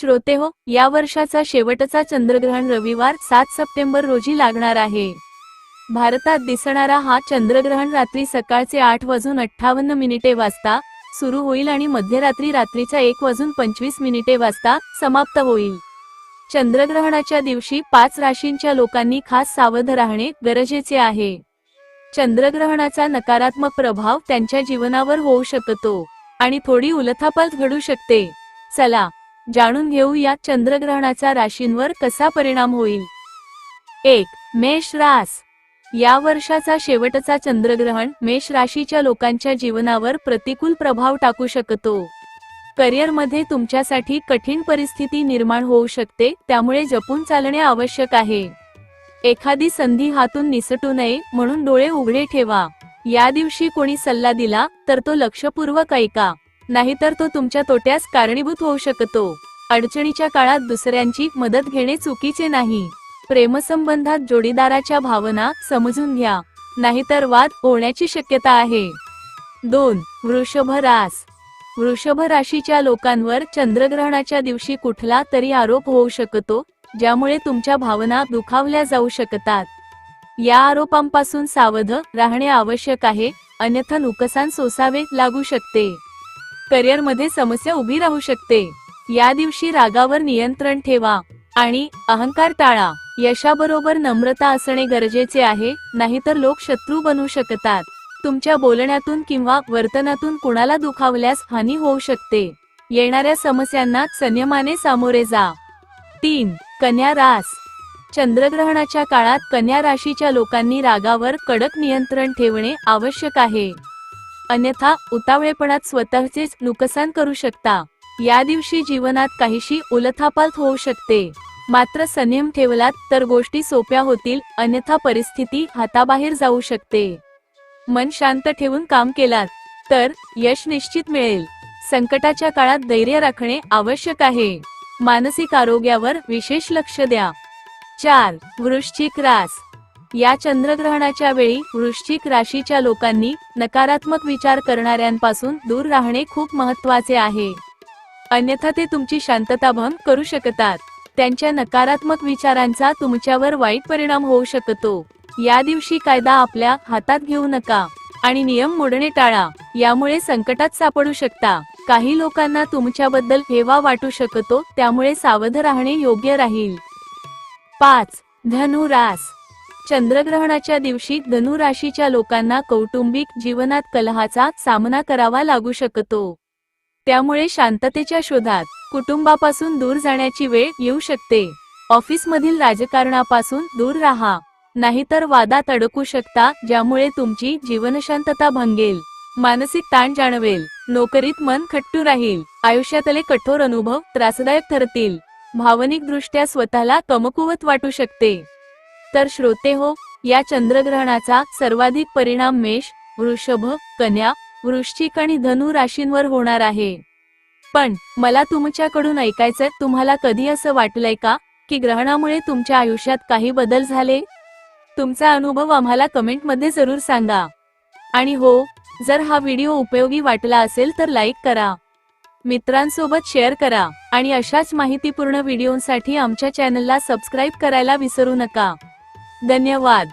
श्रोते हो या वर्षाचा शेवटचा चंद्रग्रहण रविवार सात सप्टेंबर रोजी लागणार आहे. भारतात दिसणारा हा चंद्रग्रहण रात्री सकाळचे आठ वाजून अठ्ठावन्न मिनिटे वाजता सुरू होईल आणि मध्यरात्री रात्रीच्या एक वाजून पंचवीस मिनिटे वाजता समाप्त होईल. चंद्रग्रहणाच्या दिवशी पाच राशींच्या लोकांनी खास सावध राहणे गरजेचे आहे. चंद्रग्रहणाचा नकारात्मक प्रभाव त्यांच्या जीवनावर होऊ शकतो आणि थोडी उलथापालथ घडू शकते. चला जाणून घेऊ या चंद्रग्रहणाचा राशींवर कसा परिणाम होईल. एक मेष रास. या वर्षाचा शेवटचा चंद्रग्रहण मेष राशीच्या लोकांच्या जीवनावर प्रतिकूल प्रभाव टाकू शकतो. करिअरमध्ये तुमच्यासाठी कठीण परिस्थिती निर्माण होऊ शकते त्यामुळे जपून चालणे आवश्यक आहे. एखादी संधी हातून निसटू नये म्हणून डोळे उघडे ठेवा. या दिवशी कोणी सल्ला दिला तर तो लक्षपूर्वक ऐका. नाहीतर तो तुमच्या तोट्यास कारणीभूत होऊ शकतो. अडचणीच्या काळात दुसऱ्यांची मदत घेणे चुकीचे नाही. प्रेमसंबंधात जोडीदाराच्या भावना समजून घ्या. नाहीतर वाद होण्याची शक्यता आहे. दोन वृषभ रास. वृषभ राशीच्या लोकांवर चंद्रग्रहणाच्या दिवशी कुठला तरी आरोप होऊ शकतो ज्यामुळे तुमच्या भावना दुखावल्या जाऊ शकतात. या आरोपांपासून सावध राहणे आवश्यक आहे अन्यथा नुकसान सोसावे लागू शकते. करिअरमध्ये समस्या उभी राहू शकते. या दिवशी रागावर नियंत्रण ठेवा आणि अहंकार टाळा. यशाबरोबर नम्रता असणे गरजेचे आहे नाहीतर लोक शत्रू बनू शकतात. तुमच्या बोलण्यातून किंवा वर्तनातून कुणाला दुखावल्यास हानी होऊ शकते. येणाऱ्या समस्यांना संयमाने सामोरे जा. तीन कन्या रास. चंद्रग्रहणाच्या काळात कन्या राशीच्या लोकांनी रागावर कडक नियंत्रण ठेवणे आवश्यक आहे. अन्यथा उतावळेपणात स्वतःचेच नुकसान करू शकता. या दिवशी जीवनात काहीशी उलथापालथ होऊ शकते. मात्र संयम ठेवलात तर गोष्टी सोप्या होतील अन्यथा परिस्थिती हाताबाहेर जाऊ शकते. मन शांत ठेवून काम केलात तर यश निश्चित मिळेल. संकटाच्या काळात धैर्य राखणे आवश्यक आहे. मानसिक आरोग्यावर विशेष लक्ष द्या. चार वृश्चिक रास. या चंद्रग्रहणाच्या वेळी वृश्चिक राशीच्या लोकांनी नकारात्मक विचार करणाऱ्यांपासून दूर राहणे खूप महत्त्वाचे आहे. अन्यथा ते तुमची शांतता भंग करू शकतात. त्यांच्या नकारात्मक विचारांचा तुमच्यावर वाईट परिणाम होऊ शकतो. या दिवशी कायदा आपल्या हातात घेऊ नका आणि नियम मोडणे टाळा. यामुळे संकटात सापडू शकता. काही लोकांना तुमच्याबद्दल हेवा वाटू शकतो त्यामुळे सावध राहणे योग्य राहील. पाच. धनु रास चंद्रग्रहणाच्या दिवशी धनु राशीच्या लोकांना कौटुंबिक जीवनात कलहाचा सामना करावा लागू शकतो. त्यामुळे शांततेच्या शोधात कुटुंबापासून दूर जाण्याची वेळ येऊ शकते. ऑफिसमधील राजकारणापासून दूर राहा. नाहीतर वादात अडकू शकता ज्यामुळे तुमची जीवनशांतता भंगेल. मानसिक ताण जाणवेल. नोकरीत मन खट्टू राहील. आयुष्यातले कठोर अनुभव त्रासदायक ठरतील. भावनिक दृष्ट्या स्वतःला कमकुवत वाटू शकते. तर श्रोते हो या चंद्रग्रहणाचा सर्वाधिक परिणाम मेष वृषभ कन्या वृश्चिक आणि धनु राशींवर होणार आहे. पण मला तुमच्याकडून ऐकायचं तुम्हाला कधी असं वाटलंय का की ग्रहणामुळे तुमच्या आयुष्यात काही बदल झाले? तुमचा अनुभव आम्हाला कमेंटमध्ये जरूर सांगा. आणि हो जर हा व्हिडिओ उपयोगी वाटला असेल तर लाईक करा. मित्रांसोबत शेअर करा. आणि अशाच माहितीपूर्ण व्हिडिओंसाठी आमच्या चॅनलला सबस्क्राईब करायला विसरू नका. धन्यवाद